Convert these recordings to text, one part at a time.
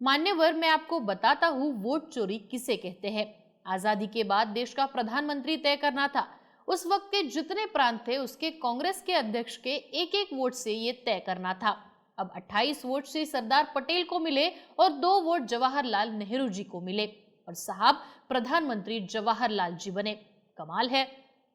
मान्यवर मैं आपको बताता हूँ वोट चोरी किसे कहते हैं। आज़ादी के बाद देश का प्रधानमंत्री तय करना था। उस वक्त के जितने प्रांत थे, उसके कांग्रेस के अध्यक्ष के एक एक वोट से ये तय करना था। अब 28 वोट से सरदार पटेल को मिले और दो वोट जवाहरलाल नेहरू जी को मिले और साहब प्रधानमंत्री जवाहरलाल जी बने। कमाल है।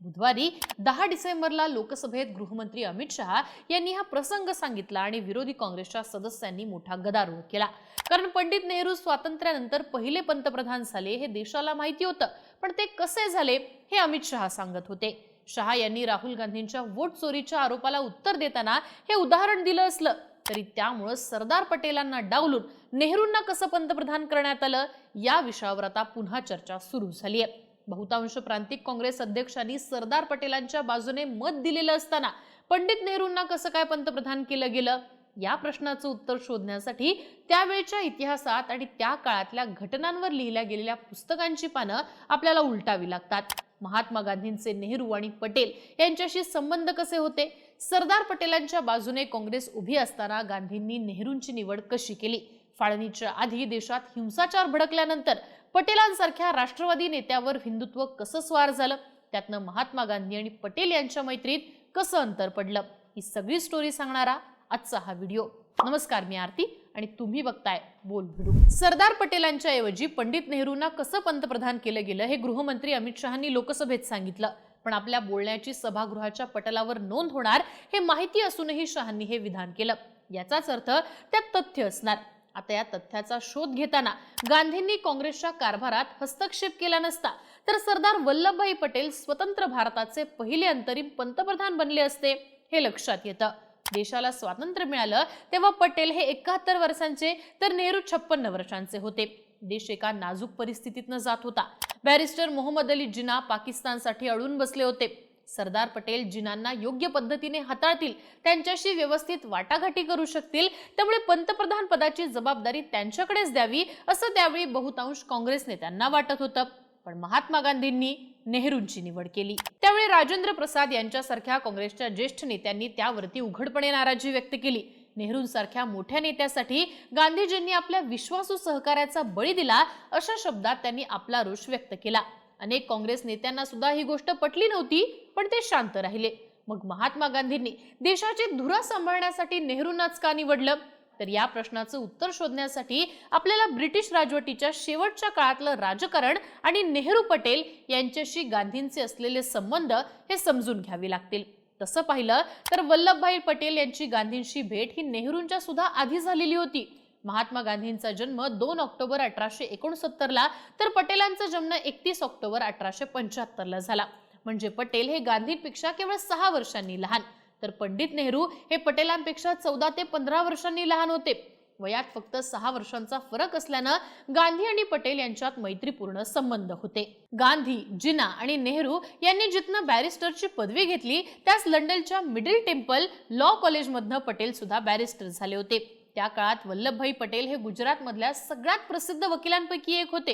बुधवारी दहा डिसेंबरला लोकसभेत गृहमंत्री अमित शहा यांनी हा प्रसंग सांगितला आणि विरोधी काँग्रेसच्या सदस्यांनी मोठा गदारोळ केला. कारण पंडित नेहरू स्वातंत्र्यानंतर पहिले पंतप्रधान झाले हे देशाला माहिती होतं पण ते कसे झाले हे अमित शहा सांगत होते. शहा यांनी राहुल गांधींच्या वोट चोरीच्या आरोपाला उत्तर देताना हे उदाहरण दिलं असलं तरी त्यामुळं सरदार पटेलांना डावलून नेहरूंना कसं पंतप्रधान करण्यात आलं या विषयावर आता पुन्हा चर्चा सुरू झाली आहे बहुतांश प्रांतिक काँग्रेस अध्यक्षांनी सरदार पटेलांच्या बाजूने मत दिलेलं असताना पंडित नेहरूंना कसं काय पंतप्रधान केलं गेलं? या प्रश्नाचं उत्तर शोधण्यासाठी त्यावेळच्या इतिहासात आणि त्या काळातल्या घटनांवर लिहिल्या गेलेल्या पुस्तकांची पानं आपल्याला उलटावी लागतात. महात्मा गांधींचे नेहरू आणि पटेल यांच्याशी संबंध कसे होते? सरदार पटेलांच्या बाजूने काँग्रेस उभी असताना गांधींनी नेहरूंची निवड कशी केली? फाळणीच्या आधी देशात हिंसाचार भडकल्यानंतर पटेलांसारख्या राष्ट्रवादी नेत्यावर हिंदुत्व कसं स्वार झालं त्यातनं महात्मा गांधी आणि पटेल यांच्या मैत्रीत कसं अंतर पडलं ही सगळी स्टोरी सांगणारा आजचा हा व्हिडिओ नमस्कार मी आरती आणि तुम्ही बघताय बोल भिडू. सरदार पटेलांच्या ऐवजी पंडित नेहरूंना कसं पंतप्रधान केलं गेलं हे गृहमंत्री अमित शहानी लोकसभेत सांगितलं. पण आपल्या बोलण्याची सभागृहाच्या पटलावर नोंद होणार हे माहिती असूनही शहांनी हे विधान केलं. याचाच अर्थ त्यात तथ्य असणार. आता या तथ्याचा शोध घेताना गांधींनी काँग्रेसच्या कारभारात हस्तक्षेप केला नसता तर सरदार वल्लभभाई पटेल स्वतंत्र भारताचे पहिले अंतरिम पंतप्रधान बनले असते हे लक्षात येतं. देशाला स्वातंत्र्य मिळालं तेव्हा पटेल हे एकाहत्तर वर्षांचे तर नेहरू छप्पन्न वर्षांचे होते. देश एका नाजूक परिस्थितीतनं जात होता. बॅरिस्टर मोहम्मद अली जिना पाकिस्तानसाठी अडून बसले होते. सरदार पटेल जिनांना योग्य पद्धतीने हाताळतील त्यांच्याशी व्यवस्थित वाटाघाटी करू शकतील त्यामुळे पंतप्रधान पदाची जबाबदारी त्यांच्याकडेच द्यावी असं त्यावेळी बहुतांश काँग्रेस नेत्यांना वाटत होतं. पण महात्मा गांधींनी नेहरूंची निवड केली. त्यावेळी राजेंद्र प्रसाद यांच्यासारख्या काँग्रेसच्या ज्येष्ठ नेत्यांनी त्यावरती उघडपणे नाराजी व्यक्त केली. नेहरूंसारख्या मोठ्या नेत्यासाठी गांधीजींनी आपल्या विश्वासू सहकार्याचा बळी दिला अशा शब्दात त्यांनी आपला रोष व्यक्त केला. अनेक काँग्रेस नेत्यांना सुद्धा ही गोष्ट पटली नव्हती पण ते शांत राहिले. मग महात्मा गांधींनी देशाची धुरा सांभाळण्यासाठी नेहरूंनाच का निवडलं? तर या प्रश्नाचं उत्तर शोधण्यासाठी आपल्याला ब्रिटिश राजवटीच्या शेवटच्या काळातलं राजकारण आणि नेहरू पटेल यांच्याशी गांधींचे असलेले संबंध हे समजून घ्यावे लागतील. तसं पाहिलं तर वल्लभभाई पटेल यांची गांधींशी भेट ही नेहरूंच्या सुद्धा आधी झालेली होती. महात्मा गांधींचा जन्म दोन ऑक्टोबर अठराशे एकोणसत्तरला तर पटेलांचा जन्म एकतीस ऑक्टोबर अठराशे पंच्याहत्तरला झाला. म्हणजे पटेल हे गांधींपेक्षा केवळ सहा वर्षांनी लहान. तर पंडित नेहरू हे पटेलांपेक्षा चौदा ते पंधरा वर्षांनी लहान होते. वयात फक्त सहा वर्षांचा फरक असल्यानं गांधी आणि पटेल यांच्यात मैत्रीपूर्ण संबंध होते. गांधी जिना आणि नेहरू यांनी जिथनं बॅरिस्टरची पदवी घेतली त्याच लंडनच्या मिडल टेम्पल लॉ कॉलेजमधनं पटेल सुद्धा बॅरिस्टर झाले होते. त्या काळात वल्लभभाई पटेल हे गुजरातमधल्या सगळ्यात प्रसिद्ध वकिलांपैकी एक होते.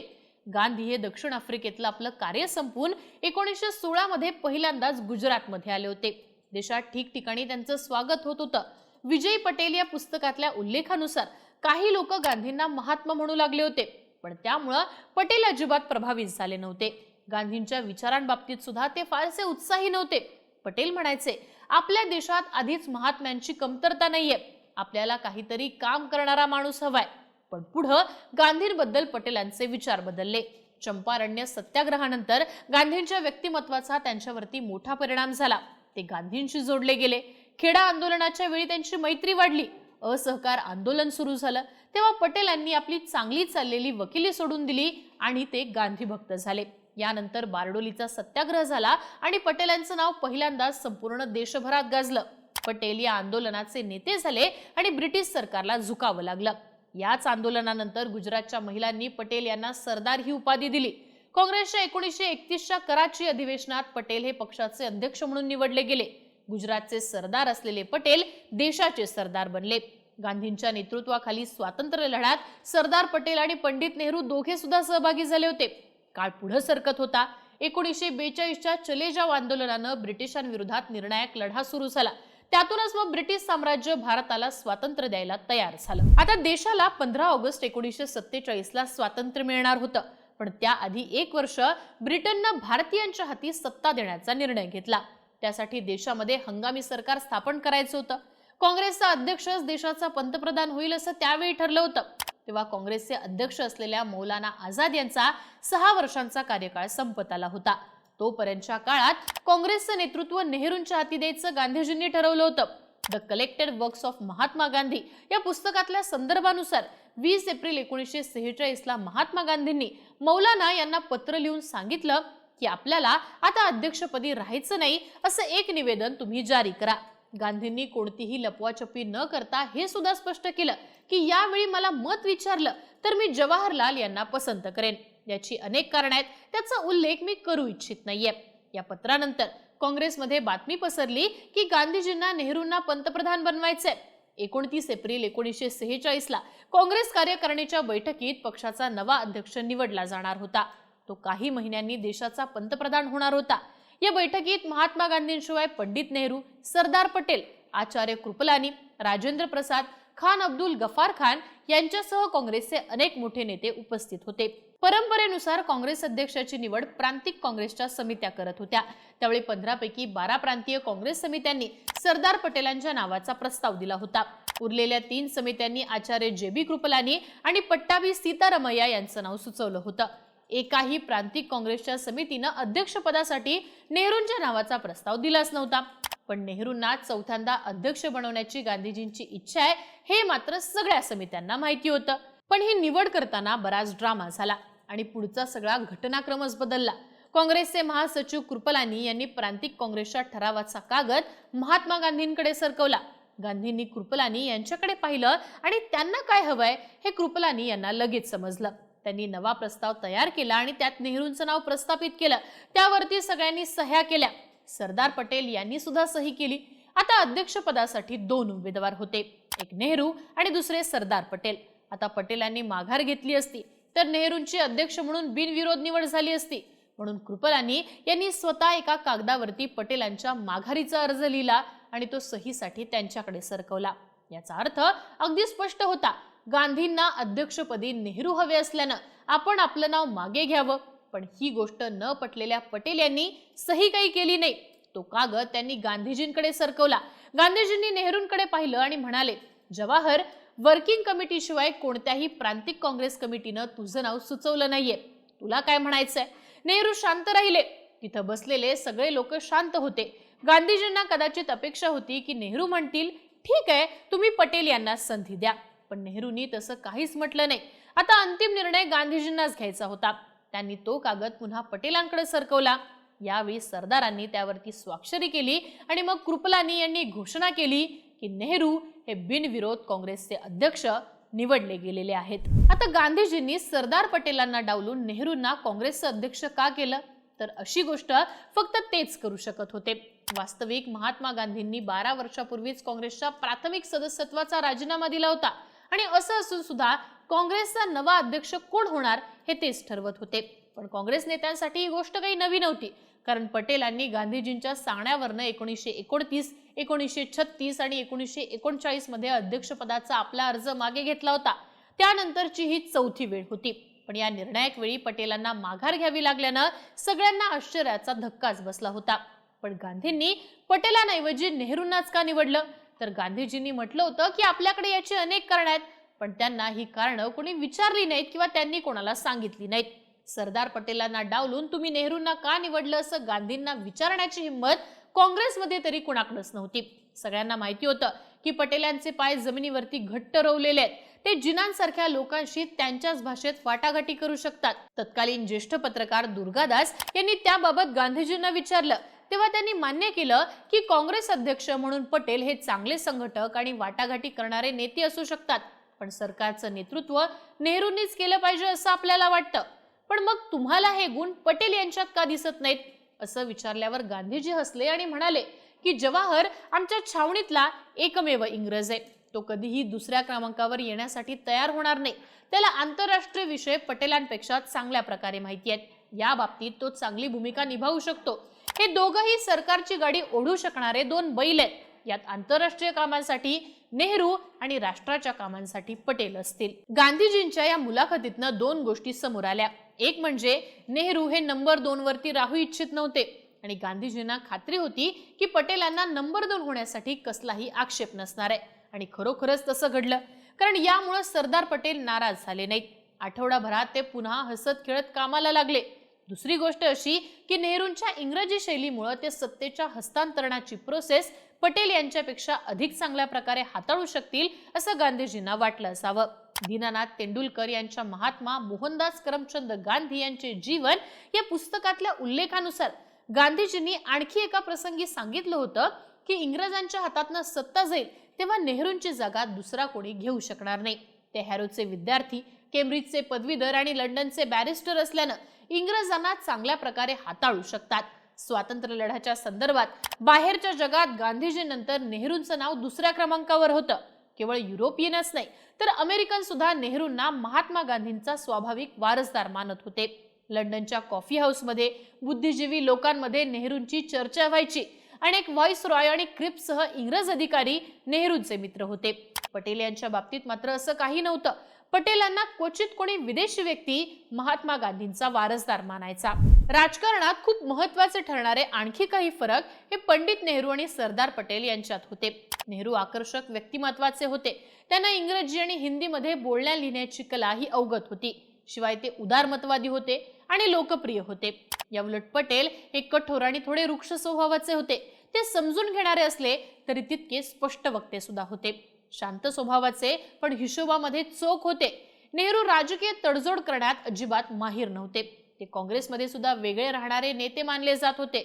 गांधी हे दक्षिण आफ्रिकेतलं आपलं कार्य संपवून एकोणीसशे सोळामध्ये पहिल्यांदाच गुजरातमध्ये आले होते. देशात ठिकठिकाणी त्यांचं स्वागत होत होतं. विजय पटेल या पुस्तकातल्या उल्लेखानुसार काही लोक गांधींना महात्मा म्हणू लागले होते पण त्यामुळं पटेल अजिबात प्रभावित झाले नव्हते. गांधींच्या विचारांबाबतीत सुद्धा ते फारसे उत्साही नव्हते. पटेल म्हणायचे आपल्या देशात आधीच महात्म्यांची कमतरता नाहीये. आपल्याला काहीतरी काम करणारा माणूस हवाय. पण पुढं गांधींबद्दल पटेलांचे विचार बदलले. चंपारण्य सत्याग्रहानंतर गांधींच्या व्यक्तिमत्वाचा त्यांच्यावरती मोठा परिणाम झाला. ते गांधींशी जोडले गेले. खेडा आंदोलनाच्या वेळी त्यांची मैत्री वाढली. असहकार आंदोलन सुरू झालं. तेव्हा पटेलांनी आपली चांगली चाललेली वकिली सोडून दिली आणि ते गांधी भक्त झाले. यानंतर बारडोलीचा सत्याग्रह झाला आणि पटेलांचं नाव पहिल्यांदाच संपूर्ण देशभरात गाजलं. पटेल या आंदोलनाचे नेते झाले आणि ब्रिटिश सरकारला झुकावं लागलं. याच आंदोलनानंतर गुजरातच्या महिलांनी पटेल यांना सरदार ही उपाधी दिली. काँग्रेसच्या एकोणीसशे एकतीसच्या कराची अधिवेशनात पटेल हे पक्षाचे अध्यक्ष म्हणून निवडले गेले. गुजरातचे सरदार असलेले पटेल देशाचे सरदार बनले. गांधींच्या नेतृत्वाखाली स्वातंत्र्य लढ्यात सरदार पटेल आणि पंडित नेहरू दोघे सुद्धा सहभागी झाले होते. काळ पुढे सरकत होता. एकोणीसशे बेचाळीसच्या चले जाव आंदोलनानं ब्रिटिशांविरोधात निर्णायक लढा सुरू झाला. त्यातूनच मग ब्रिटिश साम्राज्य भारताला स्वातंत्र्य द्यायला तयार झालं. आता देशाला पंधरा ऑगस्ट एकोणीसशे सत्तेचाळीस ला स्वातंत्र्य मिळणार होतं. पण त्याआधी एक वर्ष ब्रिटननं भारतीयांच्या हाती सत्ता देण्याचा निर्णय घेतला. त्यासाठी देशामध्ये हंगामी सरकार स्थापन करायचं होतं. काँग्रेसचा अध्यक्षच देशाचा पंतप्रधान होईल असं त्यावेळी ठरलं होतं. तेव्हा काँग्रेसचे अध्यक्ष असलेल्या मौलाना आझाद यांचा सहा वर्षांचा कार्यकाळ संपत आला होता. तोपर्यंतच्या काळात काँग्रेसचं नेतृत्व नेहरूंच्या हाती द्यायचं गांधीजींनी ठरवलं होतं. The collected works of Mahatma Gandhi या पुस्तकातल्या संदर्भानुसार वीस एप्रिल एकोणीसशे सेहेचाळीसला महात्मा गांधींनी मौलाना यांना पत्र लिहून सांगितलं की आपल्याला आता अध्यक्षपदी राहायचं नाही असं एक निवेदन तुम्ही जारी करा. गांधींनी कोणतीही लपवाछपी न करता हे सुद्धा स्पष्ट केलं की यावेळी मला मत विचारलं तर मी जवाहरलाल यांना पसंत करेन. याची अनेक कारण आहेत. त्याचा उल्लेख मी करू इच्छित नाहीये. या पत्रानंतर काँग्रेसमध्ये बातमी पसरली की गांधीजींना नेहरूंना पंतप्रधान बनवायचे एकोणतीस एप्रिल एकोणीसशे सेहेचाळीसला काँग्रेस कार्यकारिणीच्या बैठकीत पक्षाचा नवा अध्यक्ष निवडला जाणार होता. तो काही महिन्यांनी देशाचा पंतप्रधान होणार होता. या बैठकीत महात्मा गांधींशिवाय पंडित नेहरू सरदार पटेल आचार्य कृपलानी राजेंद्र प्रसाद खान अब्दुल गफार खान यांच्यासह काँग्रेसचे अनेक मोठे नेते उपस्थित होते. परंपरेनुसार काँग्रेस अध्यक्षाची निवड प्रांतिक काँग्रेसच्या समित्या करत होत्या. त्यावेळी पंधरापैकी बारा प्रांतीय काँग्रेस समित्यांनी सरदार पटेलांच्या नावाचा प्रस्ताव दिला होता. उरलेल्या तीन समित्यांनी आचार्य जे बी कृपलानी आणि पट्टाभी सीतारमैया यांचं नाव सुचवलं होतं. एकाही प्रांतिक काँग्रेसच्या समितीनं अध्यक्षपदासाठी नेहरूंच्या नावाचा प्रस्ताव दिलाच नव्हता. पण नेहरूंना चौथ्यांदा अध्यक्ष बनवण्याची गांधीजींची इच्छा आहे हे मात्र सगळ्या समित्यांना माहिती होतं. पण ही निवड करताना बराच ड्रामा झाला आणि पुढचा सगळा घटनाक्रमच बदलला. काँग्रेसचे महासचिव कृपलानी यांनी प्रांतिक काँग्रेसच्या ठरावाचा कागद महात्मा गांधींकडे सरकवला. गांधींनी कृपलानी यांच्याकडे पाहिलं आणि त्यांना काय हवंय हे कृपलानी यांना लगेच समजलं. त्यांनी नवा प्रस्ताव तयार केला आणि त्यात नेहरूंचं नाव प्रस्थापित केलं. त्यावरती सगळ्यांनी सह्या केल्या. सरदार पटेल यांनी सुद्धा सही केली. आता अध्यक्षपदासाठी दोन उमेदवार होते. एक नेहरू आणि दुसरे सरदार पटेल. आता पटेलांनी माघार घेतली असती. तर नेहरूंची अध्यक्ष म्हणून बिनविरोध निवड झाली असती. म्हणून कृपलानी यांनी स्वतः एका कागदावरती पटेलांच्या माघारीचा अर्ज लिहिला आणि तो सहीसाठी त्यांच्याकडे सरकवला. याचा अर्थ अगदी स्पष्ट होता. गांधींना अध्यक्षपदी नेहरू हवे असल्यानं आपण आपलं नाव मागे घ्यावं. पण ही गोष्ट न पटलेल्या पटेल यांनी सही काही केली नाही. तो कागद त्यांनी गांधीजींकडे सरकवला. गांधीजींनी नेहरूंकडे पाहिलं आणि म्हणाले जवाहर वर्किंग कमिटीशिवाय कोणत्याही प्रांतिक काँग्रेस कमिटीनं तुझं नाव सुचवलं नाहीये. तुला काय म्हणायचंय? नेहरू शांत राहिले. तिथं बसलेले सगळे लोक शांत होते. गांधीजींना कदाचित अपेक्षा होती की नेहरू म्हणतील ठीक आहे तुम्ही पटेल यांना संधी द्या. पण नेहरूंनी तसं काहीच म्हटलं नाही. आता अंतिम निर्णय गांधीजींनाच घ्यायचा होता. त्यांनी तो कागद पुन्हा पटेलांकडे सरकवला. यावेळी सरदारांनी त्यावरती स्वाक्षरी केली आणि मग कृपलानी यांनी घोषणा केली की नेहरू हे बिनविरोध काँग्रेसचे अध्यक्ष निवडले गेलेले आहेत. आता गांधीजींनी सरदार पटेलांना डावलून नेहरूंना काँग्रेसचं अध्यक्ष का केलं? तर अशी गोष्ट फक्त तेच करू शकत होते. वास्तविक महात्मा गांधींनी बारा वर्षापूर्वीच काँग्रेसच्या प्राथमिक सदस्यत्वाचा राजीनामा दिला होता. आणि असं असून सुद्धा काँग्रेसचा नवा अध्यक्ष कोण होणार हे तेच ठरवत होते. पण काँग्रेस नेत्यांसाठी ही गोष्ट काही नवी नव्हती. कारण पटेलांनी गांधीजींच्या सांगण्यावरनं एकोणीसशे एकोणतीस एकोणीसशे छत्तीस आणि एकोणीसशे एकोणचाळीसमध्ये अध्यक्षपदाचा आपला अर्ज मागे घेतला होता. त्यानंतरची ही चौथी वेळ होती. पण या निर्णायक वेळी पटेलांना माघार घ्यावी लागल्यानं सगळ्यांना आश्चर्याचा धक्काच बसला होता. पण गांधींनी पटेलांऐवजी नेहरूंनाच का निवडलं? तर गांधीजींनी म्हटलं होतं की आपल्याकडे याची अनेक कारण आहेत. पण त्यांना ही कारणं कोणी विचारली नाहीत किंवा त्यांनी कोणाला सांगितली नाहीत. सरदार पटेलांना डावलून तुम्ही नेहरूंना का निवडलं असं गांधींना विचारण्याची हिंमत काँग्रेसमध्ये तरी कुणाकडंच नव्हती. सगळ्यांना माहिती होतं की पटेलांचे पाय जमिनीवरती घट्ट रोवलेले आहेत. ते जिनांसारख्या लोकांशी त्यांच्याच भाषेत वाटाघाटी करू शकतात. तत्कालीन ज्येष्ठ पत्रकार दुर्गादास यांनी त्याबाबत गांधीजींना विचारलं. तेव्हा त्यांनी मान्य केलं की काँग्रेस अध्यक्ष म्हणून पटेल हे चांगले संघटक आणि वाटाघाटी करणारे नेते असू शकतात. पण सरकारचं नेतृत्व नेहरूंनीच केलं पाहिजे असं आपल्याला वाटतं. पण मग तुम्हाला हे गुण पटेल यांच्यात का दिसत नाहीत? असं विचारल्यावर गांधीजी हसले आणि म्हणाले की जवाहर आमच्या छावणीतला एकमेव इंग्रज आहे. तो कधीही दुसऱ्या क्रमांकावर येण्यासाठी तयार होणार नाही. त्याला आंतरराष्ट्रीय विषय पटेलांपेक्षा चांगल्या प्रकारे माहिती आहेत. या बाबतीत तो चांगली भूमिका निभावू शकतो. हे दोघंही सरकारची गाडी ओढू शकणारे दोन बैल आहेत. यात आंतरराष्ट्रीय कामांसाठी नेहरू आणि राष्ट्राच्या कामांसाठी पटेल असतील. गांधीजींच्या या मुलाखतीतनं दोन गोष्टी समोर आल्या. एक म्हणजे नेहरू हे नंबर दोन वरती राहू इच्छित नव्हते आणि गांधीजींना खात्री होती की पटेलांना नंबर दोन होण्यासाठी कसलाही आक्षेप नसणार आहे. आणि खरोखरच तसं घडलं. कारण यामुळे सरदार पटेल नाराज झाले नाहीत. आठवडाभरात ते पुन्हा हसत खेळत कामाला लागले. दुसरी गोष्ट अशी की नेहरूंच्या इंग्रजी शैलीमुळे ते सत्तेच्या हस्तांतरणाची प्रोसेस पटेल यांच्यापेक्षा अधिक चांगल्या प्रकारे हाताळू शकतील असं गांधीजींना वाटलं असावं. दीनानाथ तेंडुलकर यांच्या महात्मा मोहनदास करमचंद गांधी यांचे जीवन या पुस्तकातल्या उल्लेखानुसार गांधीजींनी आणखी एका प्रसंगी सांगितलं होतं की इंग्रजांच्या हातातनं सत्ता जाईल तेव्हा नेहरूंची जागा दुसरा कोणी घेऊ शकणार नाही. ते हॅरोचे विद्यार्थी केम्ब्रिजचे पदवीधर आणि लंडनचे बॅरिस्टर असल्यानं इंग्रजांना चांगल्या प्रकारे हाताळू शकतात. स्वातंत्र्य लढ्याच्या संदर्भात. बाहेरच्या जगात गांधीजीनंतर नेहरूंचं नाव दुसऱ्या क्रमांकावर होतं. केवळ युरोपियनच नाही तर अमेरिकन सुद्धा नेहरूंना महात्मा गांधींचा स्वाभाविक वारसदार मानत होते. लंडनच्या कॉफी हाऊसमध्ये बुद्धिजीवी लोकांमध्ये नेहरूंची चर्चा व्हायची अनेक व्हॉइस रॉय आणि क्रिप्ससह इंग्रज अधिकारी नेहरूंचे मित्र होते. पटेल यांच्या बाबतीत मात्र असं काही नव्हतं. पटेलांना क्वचित कोणी विदेशी व्यक्ती महात्मा गांधींचा वारसदार मानायचा. राजकारणात खूप महत्त्वाचे ठरणारे आणखी काही फरक हे पंडित नेहरू आणि सरदार पटेल यांच्यात होते. नेहरू आकर्षक व्यक्तिमत्वाचे होते. त्यांना इंग्रजी आणि हिंदीमध्ये बोलण्या लिहिण्याची कला ही अवगत होती. शिवाय ते उदारमतवादी होते आणि लोकप्रिय होते. याउलट पटेल हे कठोर आणि थोडे वृक्ष स्वभावाचे होते. ते समजून घेणारे असले तरी तितके स्पष्ट वक्ते सुद्धा होते. शांत स्वभावाचे पण हिशोबामध्ये चोख होते. नेहरू राजकीय तडजोड करण्यात अजिबात माहीर नव्हते. ते काँग्रेसमध्ये सुद्धा वेगळे राहणारे नेते मानले जात होते.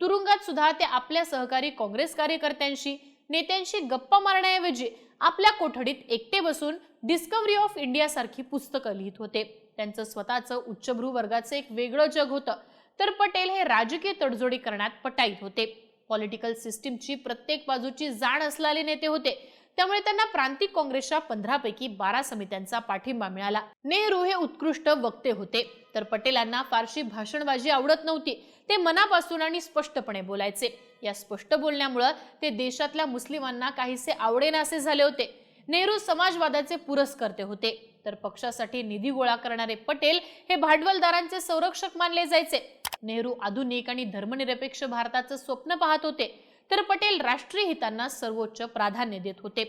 तुरुंगात सुद्धा ते आपल्या सहकारी काँग्रेस कार्यकर्त्यांशी नेत्यांशी गप्पा मारण्याऐवजी आपल्या कोठडीत एकटे बसून डिस्कव्हरी ऑफ इंडिया सारखी पुस्तकं लिहित होते. त्यांचं स्वतःचं उच्चभ्रू वर्गाचं एक वेगळं जग होतं. तर पटेल हे राजकीय तडजोडी करण्यात पटाईत होते. पॉलिटिकल सिस्टीमची प्रत्येक बाजूची जाण असलेले नेते होते. त्यामुळे त्यांना प्रांतिक काँग्रेसच्या पंधरा पैकी बारा समित्यांचा पाठिंबा मिळाला. नेहरू हे उत्कृष्ट वक्ते होते तर पटेलांना फारशी भाषणबाजी आवडत नव्हती. ते मनापासून आणि स्पष्टपणे बोलायचे. या स्पष्ट बोलण्यामुळं ते देशातल्या मुस्लिमांना काहीसे आवडेनासे झाले होते. नेहरू समाजवादाचे पुरस्कर्ते होते तर पक्षासाठी निधी गोळा करणारे पटेल हे भांडवलदारांचे संरक्षक मानले जायचे. नेहरू आधुनिक आणि धर्मनिरपेक्ष भारताचं स्वप्न पाहत होते. तर पटेल राष्ट्रीय हितांना सर्वोच्च प्राधान्य देत होते.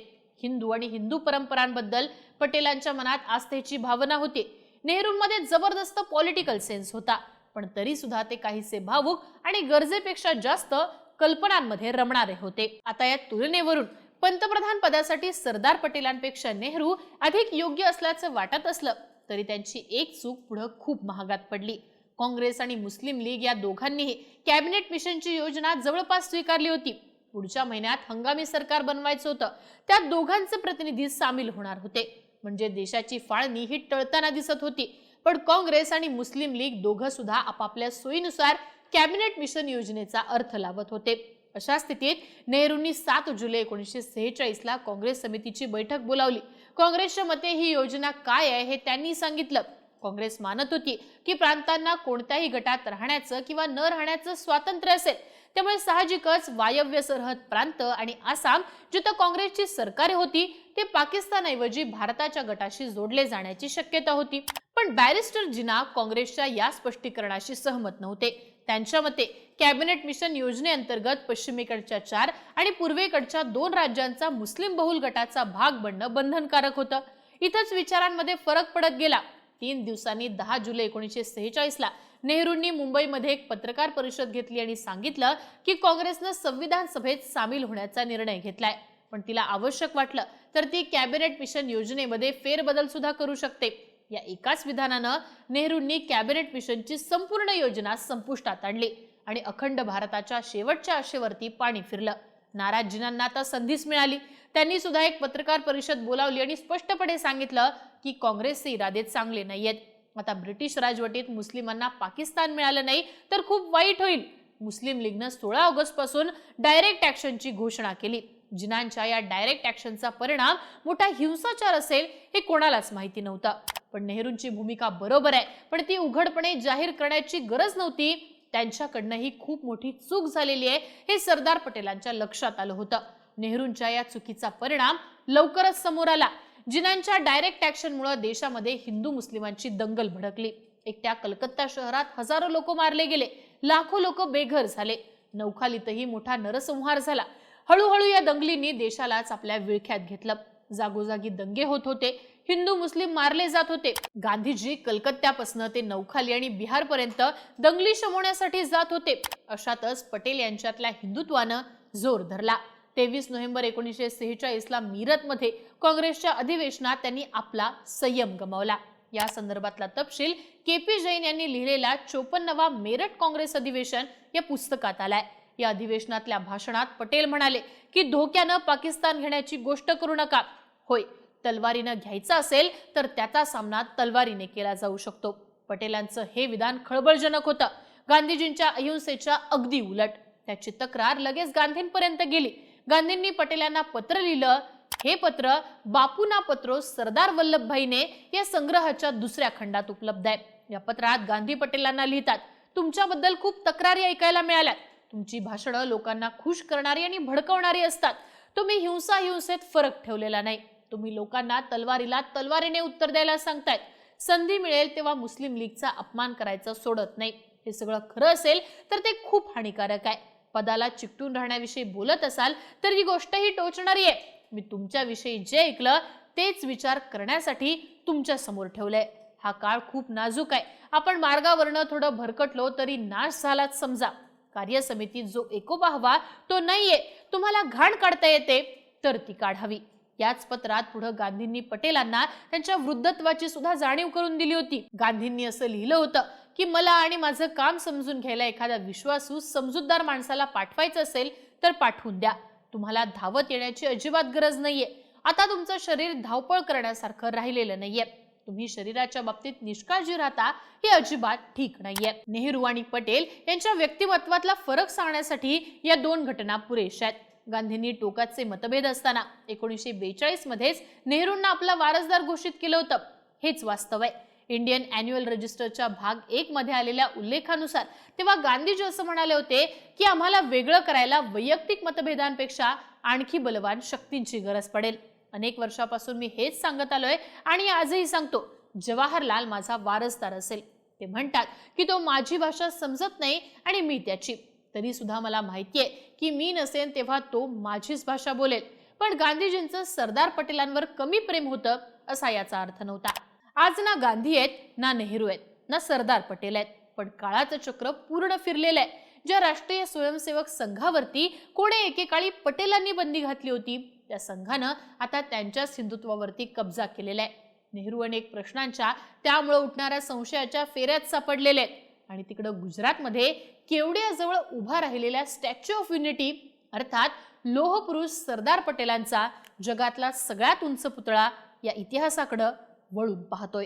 हिंदू आणि हिंदू परंपरांबद्दल पटेलांच्या मनात आस्थेची भावना होती. नेहरूंमध्ये जबरदस्त पॉलिटिकल सेन्स होता पण तरी सुद्धा ते काहीसे भावुक आणि गरजेपेक्षा जास्त कल्पनांमध्ये रमणारे होते. आता या तुलनेवरून पंतप्रधान पदासाठी सरदार पटेलांपेक्षा नेहरू अधिक योग्य असल्याचं वाटत असलं तरी त्यांची एक चूक पुढं खूप महागात पडली. काँग्रेस आणि मुस्लिम लीग या दोघांनीही कॅबिनेट मिशनची योजना जवळपास स्वीकारली होती. पुढच्या महिन्यात हंगामी सरकार बनवायचं होतं. त्यात दोघांचे प्रतिनिधी सामील होणार होते. म्हणजे देशाची फाळणी ही टळताना दिसत होती. पण काँग्रेस आणि मुस्लिम लीग दोघं सुद्धा आपापल्या सोयीनुसार कॅबिनेट मिशन योजनेचा अर्थ लावत होते. अशा स्थितीत नेहरूंनी सात जुलै एकोणीसशे सेहेचाळीस ला काँग्रेस समितीची बैठक बोलावली. काँग्रेसच्या मते ही योजना काय आहे हे त्यांनी सांगितलं. काँग्रेस मानत होती की प्रांतांना कोणत्याही गटात राहण्याचं किंवा न राहण्याचं स्वातंत्र्य असेल. त्यामुळे साहजिकच वायव्य सरहद प्रांत आणि आसाम जिथं काँग्रेसची सरकारे होती ते पाकिस्तानऐवजी भारताच्या गटाशी जोडले जाण्याची शक्यता होती. पण बॅरिस्टर जिना काँग्रेसच्या या स्पष्टीकरणाशी सहमत नव्हते. त्यांच्या मते कॅबिनेट मिशन योजनेअंतर्गत पश्चिमेकडच्या चार आणि पूर्वेकडच्या दोन राज्यांचा मुस्लिम बहुल गटाचा भाग बनणं बंधनकारक होतं. इथंच विचारांमध्ये फरक पडत गेला. तीन दिवसांनी दहा जुलै एकोणीसशे सेहेचाळीसला नेहरूंनी मुंबईमध्ये एक पत्रकार परिषद घेतली आणि सांगितलं की काँग्रेसनं संविधान सभेत सामील होण्याचा निर्णय घेतलाय. पण तिला आवश्यक वाटलं तर ती कॅबिनेट मिशन योजनेमध्ये फेरबदल सुद्धा करू शकते. या एकाच विधानानं नेहरूंनी कॅबिनेट मिशनची संपूर्ण योजना संपुष्टात आणली आणि अखंड भारताच्या शेवटच्या आशेवरती पाणी फिरलं. नाराज जिनांना आता संधीच मिळाली. त्यांनी सुद्धा एक पत्रकार परिषद बोलावली आणि स्पष्टपणे सांगितलं की काँग्रेसचे इरादे चांगले नाहीयेत. आता ब्रिटिश राजवटीत मुस्लिमांना पाकिस्तान मिळालं नाही तर खूप वाईट होईल. मुस्लिम लीगनं सोळा ऑगस्टपासून डायरेक्ट ऍक्शनची घोषणा केली. जिनांच्या या डायरेक्ट ऍक्शनचा परिणाम मोठा हिंसाचार असेल हे कोणालाच माहिती नव्हतं. पण नेहरूंची भूमिका बरोबर आहे पण ती उघडपणे जाहीर करण्याची गरज नव्हती. त्यांच्याकडनं ही खूप मोठी चूक झालेली आहे हे सरदार पटेलांच्या लक्षात आलं होतं. नेहरूंच्या या चुकीचा परिणाम लवकरच समोर आला. जिनांच्या डायरेक्ट ऍक्शनमुळे देशामध्ये हिंदू मुस्लिमांची दंगल भडकली. एकट्या कलकत्ता शहरात हजारो लोक मारले गेले. लाखो लोक बेघर झाले. नौखालीतही मोठा नरसंहार झाला. हळूहळू या दंगलींनी देशालाच आपल्या विळख्यात घेतलं. जागोजागी दंगे होत होते. हिंदू मुस्लिम मारले जात होते. गांधीजी कलकत्त्यापासून ते नौखाली आणि बिहारपर्यंत दंगली शमवण्यासाठी जात होते. अशातच पटेल यांच्यातल्या हिंदुत्वानं जोर धरला. तेवीस नोव्हेंबर एकोणीसशे सेहेचाळीसला मीरतमध्ये काँग्रेसच्या अधिवेशनात त्यांनी आपला संयम गमावला. या संदर्भातला तपशील के पी जैन यांनी लिहिलेला चोपन्नवा मेरठ काँग्रेस अधिवेशन या पुस्तकात आलाय. या अधिवेशनातल्या भाषणात पटेल म्हणाले की धोक्यानं पाकिस्तान घेण्याची गोष्ट करू नका. होय तलवारीनं घ्यायचा असेल तर त्याचा सामना तलवारीने केला जाऊ शकतो. पटेलांचं हे विधान खळबळजनक होतं. गांधीजींच्या अहिंसेच्या अगदी उलट त्याची तक्रार लगेच गांधींपर्यंत गेली. गांधींनी पटेलांना पत्र लिहिलं. हे पत्र बापूना पत्रो सरदार वल्लभभाईने या संग्रहाच्या दुसऱ्या खंडात उपलब्ध आहे. या पत्रात गांधी पटेलांना लिहितात तुमच्याबद्दल खूप तक्रारी ऐकायला मिळाल्या. तुमची भाषणं लोकांना खुश करणारी आणि भडकवणारी असतात. तुम्ही हिंसा हिंसेत फरक ठेवलेला नाही. तुम्ही लोकांना तलवारीला तलवारीने उत्तर द्यायला सांगतायत. संधी मिळेल तेव्हा मुस्लिम लीगचा अपमान करायचं सोडत नाही. हे सगळं खरं असेल तर ते खूप हानिकारक आहे. पदाला चिकटून राहण्याविषयी बोलत असाल तर ही गोष्ट ही टोचणारी आहे. मी तुमच्याविषयी जे ऐकलं तेच विचार करण्यासाठी तुमच्यासमोर ठेवलंय. हा काळ खूप नाजूक आहे. आपण मार्गावरनं थोडं भरकटलो तरी नाश झालाच समजा. कार्यसमितीत जो एकोबा हवा तो नाहीये. तुम्हाला घाण काढता येते तर ती काढावी. याच पत्रात पुढे गांधींनी पटेलांना त्यांच्या वृद्धत्वाची सुद्धा जाणीव करून दिली होती. गांधींनी असं लिहिलं होतं की मला आणि माझं काम समजून घ्यायला एखादा विश्वासू समजूतदार माणसाला पाठवायचं असेल तर पाठवून द्या. तुम्हाला धावत येण्याची अजिबात गरज नाहीये. आता तुमचं शरीर धावपळ करण्यासारखं राहिलेलं नाहीये. तुम्ही शरीराच्या बाबतीत निष्काळजी राहता हे अजिबात ठीक नाहीये. नेहरू आणि पटेल यांच्या व्यक्तिमत्वातला फरक सांगण्यासाठी या दोन घटना पुरेशा आहेत. गांधींनी टोकाचे मतभेद असताना एकोणीसशे बेचाळीसमध्येच नेहरूंना आपला वारसदार घोषित केलं होतं. हेच वास्तव आहे. इंडियन अॅन्युअल रजिस्टरच्या भाग एक मध्ये आलेल्या उल्लेखानुसार तेव्हा गांधीजी असं म्हणाले होते की आम्हाला वेगळं करायला वैयक्तिक मतभेदांपेक्षा आणखी बलवान शक्तींची गरज पडेल. अनेक वर्षापासून मी हेच सांगत आलोय आणि आजही सांगतो जवाहरलाल माझा वारसदार असेल. ते म्हणतात की तो माझी भाषा समजत नाही आणि मी त्याची. तरी सुद्धा मला माहितीये की मी नसेन तेव्हा तो माझीच भाषा बोलेल. पण गांधीजींचं सरदार पटेलांवर कमी प्रेम होतं असा याचा अर्थ नव्हता. आज ना गांधी आहेत ना नेहरू आहेत ना सरदार पटेल आहेत. पण काळाचं चक्र पूर्ण फिरलेलं आहे. ज्या राष्ट्रीय स्वयंसेवक संघावरती कोणे एकेकाळी पटेलांनी बंदी घातली होती त्या संघानं आता त्यांच्याच हिंदुत्वावरती कब्जा केलेला आहे. नेहरू अनेक प्रश्नांच्या त्यामुळे उठणाऱ्या संशयाच्या फेऱ्यात सापडलेले आहेत. आणि तिकडं गुजरातमध्ये केवडियाजवळ उभा राहिलेल्या स्टॅच्यू ऑफ युनिटी अर्थात लोहपुरुष सरदार पटेलांचा जगातला सगळ्यात उंच पुतळा या इतिहासाकडं वळून पाहतोय.